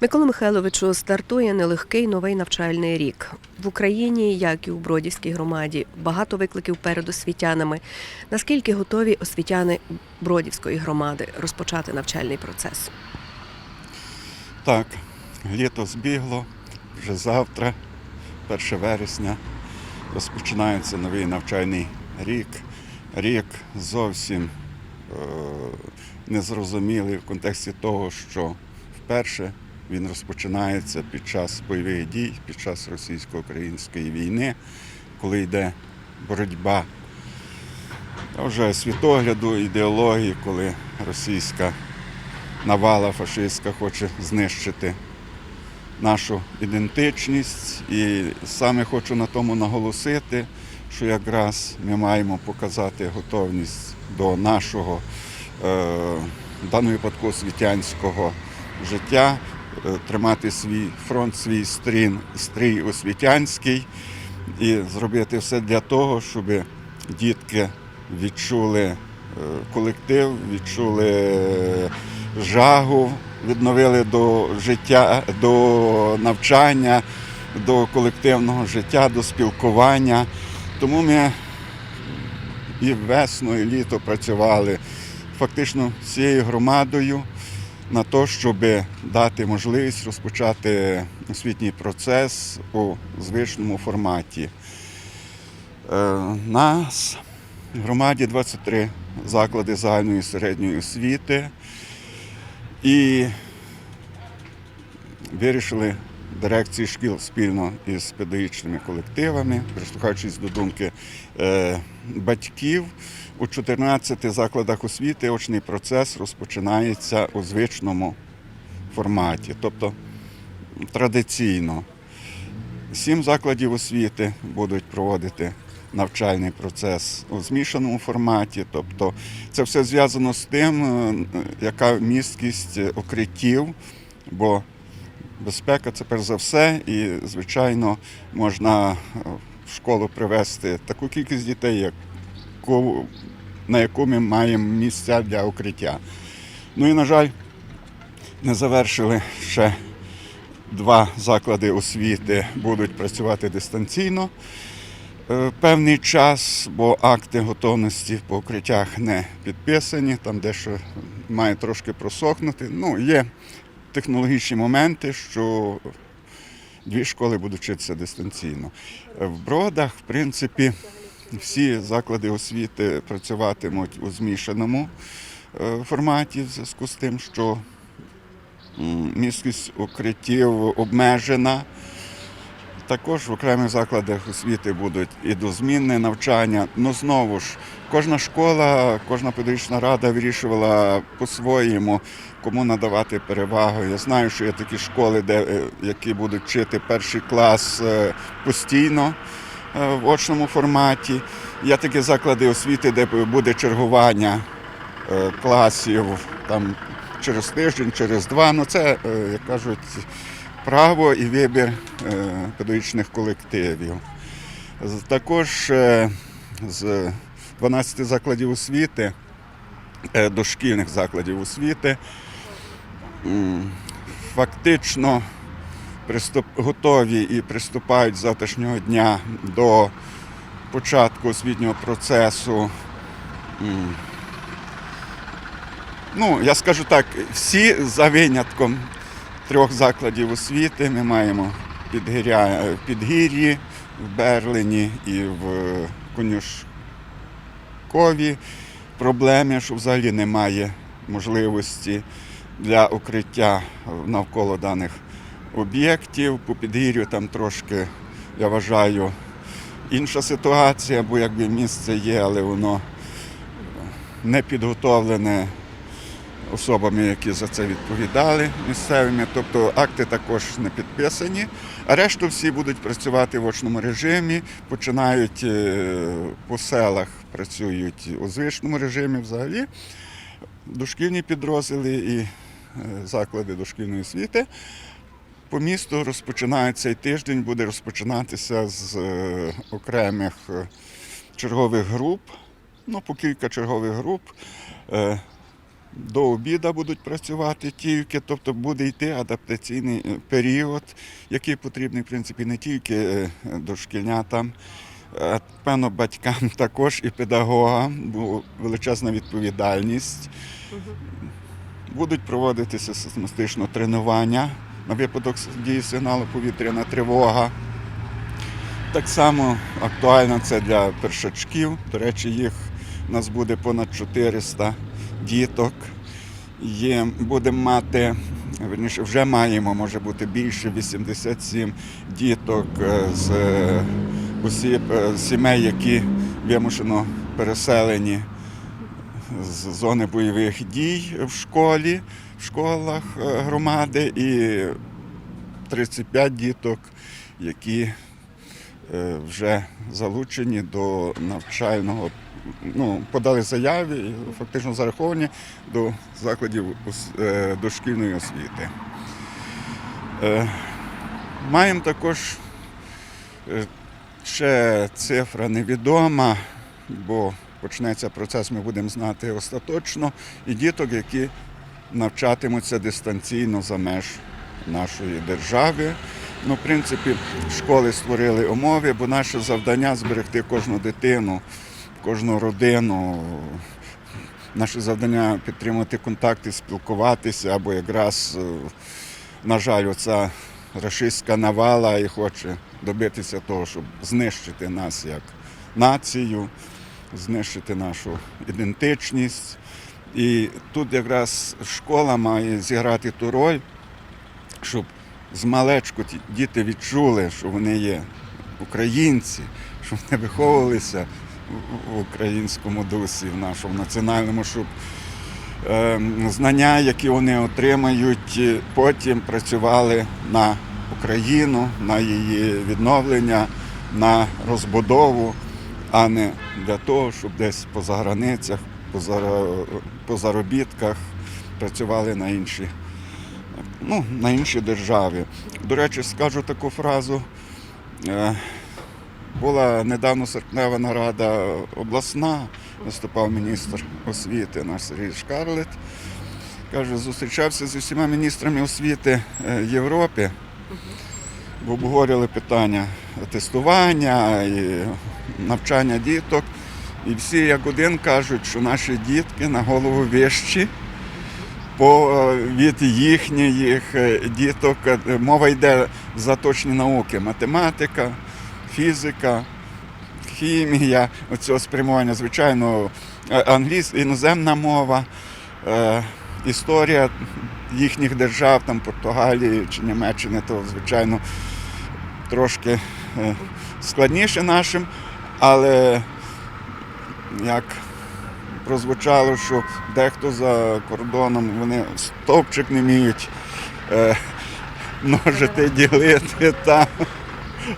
Микола Михайловичу стартує нелегкий новий навчальний рік в Україні, як і у Бродівській громаді. Багато викликів перед освітянами. Наскільки готові освітяни Бродівської громади розпочати навчальний процес? Так, літо збігло, вже завтра, 1 вересня, розпочинається новий навчальний рік. Рік зовсім е, незрозумілий в контексті того, що вперше він розпочинається під час бойових дій, під час російсько-української війни, коли йде боротьба та вже світогляду, ідеології, коли російська навала фашистська хоче знищити нашу ідентичність. І саме хочу на тому наголосити, що якраз ми маємо показати готовність до нашого, е, в даному випадку освітянського життя, тримати свій фронт, свій стрін, стрій освітянський і зробити все для того, щоб дітки відчули е, колектив, відчули е, жагу, відновили до життя, до навчання, до колективного життя, до спілкування. Тому ми і весну, і літо працювали фактично всією громадою на те, щоб дати можливість розпочати освітній процес у звичному форматі. Е, Нас в громаді 23 заклади загальної і середньої освіти. І вирішили дирекції шкіл спільно із педагогічними колективами, прислухаючись до думки е, батьків, у 14 закладах освіти очний процес розпочинається у звичному форматі, тобто традиційно. Сім закладів освіти будуть проводити навчальний процес у змішаному форматі. Тобто це все зв'язано з тим, е, яка місткість укриттів, бо безпека це перш за все, і, звичайно, можна е, в школу привезти таку кількість дітей, на яку ми маємо місця для укриття. Ну і, на жаль, не завершили ще два заклади освіти будуть працювати дистанційно е, певний час, бо акти готовності по укриттях не підписані, там дещо має трошки просохнути. Ну, є технологічні моменти, що дві школи будуть вчитися дистанційно. Е, В бродах, в принципі, всі заклади освіти працюватимуть у змішаному е, форматі в зв'язку з тим, що міськість укриттів обмежена. Також в окремих закладах освіти будуть і дозмінне навчання. Ну знову ж, кожна школа, кожна педагогічна рада вирішувала по-своєму, кому надавати перевагу. Я знаю, що є такі школи, де, е, які будуть вчити перший клас е, постійно е, в очному форматі. Є такі заклади освіти, де буде чергування класів там, через тиждень, через два. Ну це, як кажуть, право і вибір е, педагогічних колективів. Також е, з 12 закладів освіти, е, дошкільних закладів освіти, фактично готові і приступають з завтрашнього дня до початку освітнього процесу. Ну, я скажу так, всі за винятком трьох закладів освіти ми маємо в підгір'ї, в Берлині і в Конюшкові проблеми, що взагалі немає можливості для укриття навколо даних об'єктів. По підгір'ю там трошки, я вважаю, інша ситуація, бо якби місце є, але воно не підготовлене особами, які за це відповідали місцевими. Тобто акти також не підписані. А решту всі будуть працювати в очному режимі, починають е, по селах, працюють у звичному режимі взагалі. Дошкільні підрозділи і е, заклади дошкільної освіти. По місту розпочинають цей тиждень, буде розпочинатися з е, окремих чергових груп, ну, по кілька чергових груп. До обіду будуть працювати тільки, тобто буде йти адаптаційний е, період, який потрібний, в принципі, не тільки е, дошкільнятам, а певно батькам також і педагогам, бо величезна відповідальність. Будуть проводитися систематично тренування на випадок дії сигналу повітряна тривога. Так само актуально це для першачків. До речі, їх у нас буде понад 400 діток. Є, будемо мати, верніше, вже маємо, може бути більше 87 діток е, з осіб, е, сімей, які вимушено переселені з зони бойових дій в школі, в школах е, громади, і 35 діток, які вже залучені до навчального, ну, подали заяви і фактично зараховані до закладів е, дошкільної освіти. Е, Маємо також е, ще цифра невідома, бо почнеться процес, ми будемо знати остаточно, і діток, які навчатимуться дистанційно за меж нашої держави. Ну, в принципі, школи створили умови, бо наше завдання зберегти кожну дитину, кожну родину. Наше завдання підтримувати контакти, спілкуватися, або якраз, е, на жаль, оця рашистська навала і хоче добитися того, щоб знищити нас як націю, знищити нашу ідентичність. І тут якраз школа має зіграти ту роль, щоб з малечку діти відчули, що вони є українці, що вони виховувалися в- українському дусі, в нашому національному, щоб е, знання, які вони отримають, е, потім працювали на Україну, на її відновлення, на розбудову, а не для того, щоб десь по заграницях, по, заробітках працювали на інші, ну, на інші держави. До речі, скажу таку фразу. Була недавно серпнева нарада обласна, виступав міністр освіти наш Сергій Шкарлет. Каже, зустрічався з усіма міністрами освіти е, Європи, бо обговорювали питання тестування і навчання діток. І всі як один кажуть, що наші дітки на голову вищі по, е, від їхніх е, діток. Мова йде за точні науки, математика, фізика, хімія, оцього спрямування, звичайно, е, англійська, іноземна мова, е, історія їхніх держав, там Португалії чи Німеччини, то, звичайно, трошки е, складніше нашим, але як прозвучало, що дехто за кордоном вони стовпчик не вміють множити, ділити там.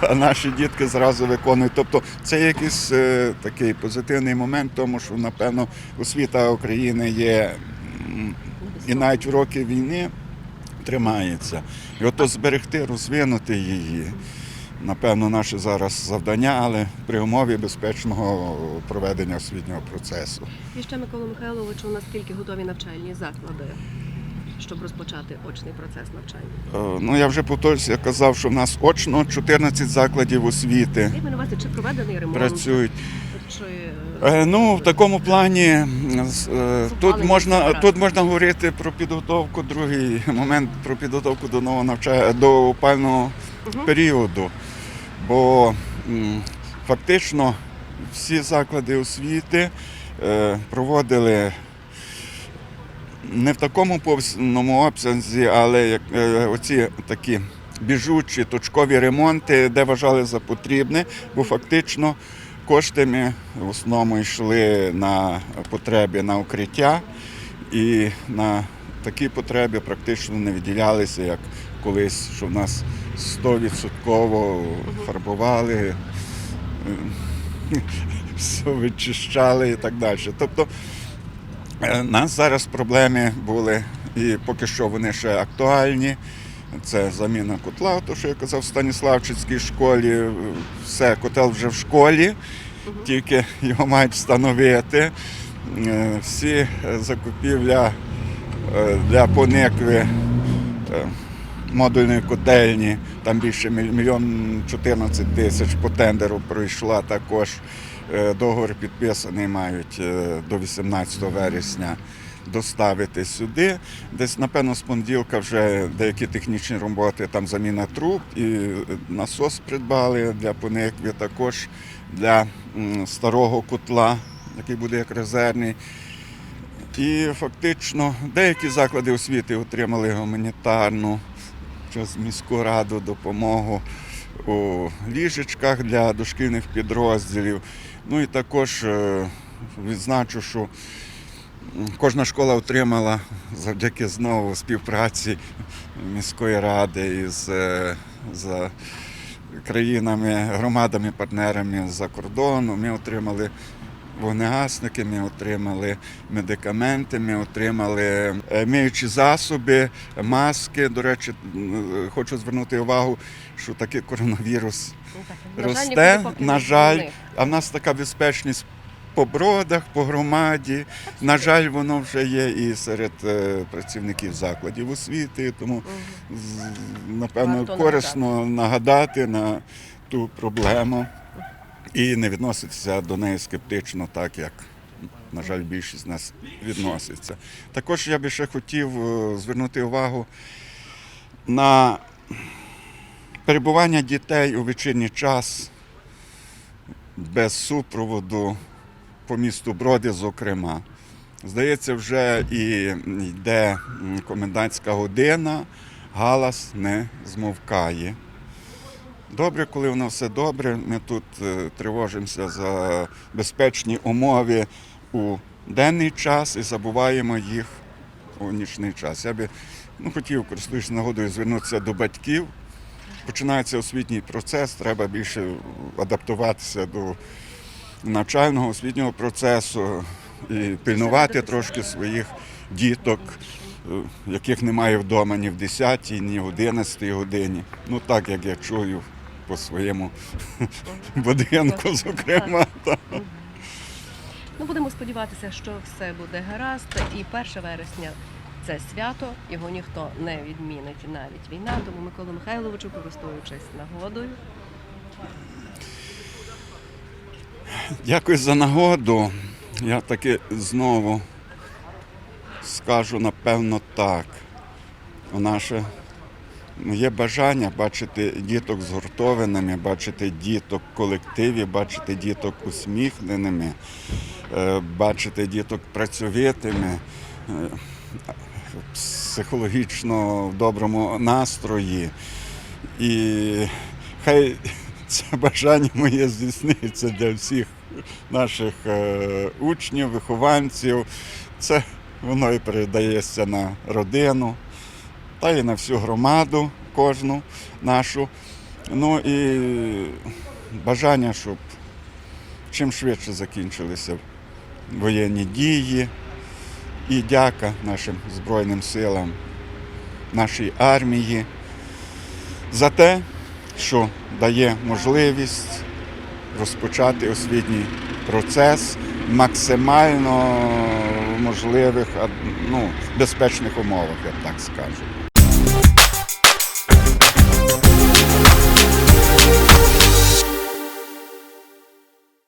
А наші дітки зразу виконують. Тобто це якийсь е, такий позитивний момент, тому що, напевно, освіта України є і навіть в роки війни тримається. І ото зберегти, розвинути її. Напевно, наше зараз завдання, але при умові безпечного проведення освітнього процесу. І ще Микола Михайловичу, наскільки готові навчальні заклади, щоб розпочати очний процес навчання? Е, Ну, я вже повторюся, я казав, що в нас очно 14 закладів освіти Як чи проведений ремонт? працюють. Чи... Е, Ну, в такому плані е, тут можна, тут можна говорити про підготовку, другий момент про підготовку до нового навчання, до опального Мгм. періоду. Бо фактично всі заклади освіти е, проводили не в такому повному обсязі, але як, е, оці такі біжучі точкові ремонти, де вважали за потрібне, бо фактично кошти ми в основному йшли на потреби на укриття і на такі потреби практично не виділялися, як колись, що в нас 100% фарбували, е, все вичищали і так далі. Тобто нас зараз проблеми були, і поки що вони ще актуальні. Це заміна котла, то що я казав в Станіславчицькій школі. Все, котел вже в школі, тільки його мають встановити. е, всі е, закупівля е, для поникви е, модульної котельні, там більше мільйон 14 тисяч по тендеру пройшла також. Е, Договор підписаний мають е, до 18 вересня доставити сюди. Десь, напевно, з понеділка вже деякі технічні роботи, там заміна труб і е, насос придбали для поникви, також для старого котла, який буде як резервний. І фактично деякі заклади освіти отримали гуманітарну через міську раду допомогу у ліжечках для дошкільних підрозділів. Ну і також е, відзначу, що кожна школа отримала завдяки знову співпраці міської ради із е, за країнами, громадами, партнерами з-за кордону. Ми отримали вогнегасники, ми отримали медикаменти, ми отримали е, миючі засоби, маски. До речі, хочу звернути увагу, що такий коронавірус росте. На жаль, а в нас така безпечність по бродах, по громаді. На жаль, воно вже є і серед е, працівників закладів освіти, тому напевно корисно нагадати на ту проблему і не відноситися до неї скептично, так як, на жаль, більшість з нас відноситься. Також я би ще хотів е, звернути увагу на перебування дітей у вечірній час без супроводу по місту Броди, зокрема. Здається, вже і йде комендантська година, галас не змовкає. Добре, коли воно все добре. Ми тут е, тривожимося за безпечні умови у денний час і забуваємо їх у нічний час. Я би ну, хотів, користуючись нагодою, звернутися до батьків. Починається освітній процес, треба більше адаптуватися до навчального освітнього процесу і пильнувати трошки своїх діток, е, яких немає вдома ні в 10, ні в 11 годині. Ну так як я чую по своєму будинку, зокрема. так. Ну, будемо сподіватися, що все буде гаразд. І 1 вересня це свято, його ніхто не відмінить, навіть війна. Тому Миколу Михайловичу, користуючись нагодою, Дякую за нагоду. Я таки знову скажу, напевно, так. Наше моє бажання бачити діток згуртованими, бачити діток в колективі, бачити діток усміхненими, е, бачити діток працьовитими, е, психологічно в доброму настрої. І хай це бажання моє здійсниться для всіх наших е, учнів, вихованців. Це воно і передається на родину та і на всю громаду кожну нашу. Ну і бажання, щоб чим швидше закінчилися воєнні дії. І дяка нашим Збройним силам, нашій армії за те, що дає можливість розпочати освітній процес максимально можливих, ну, безпечних умовах, я так скажу.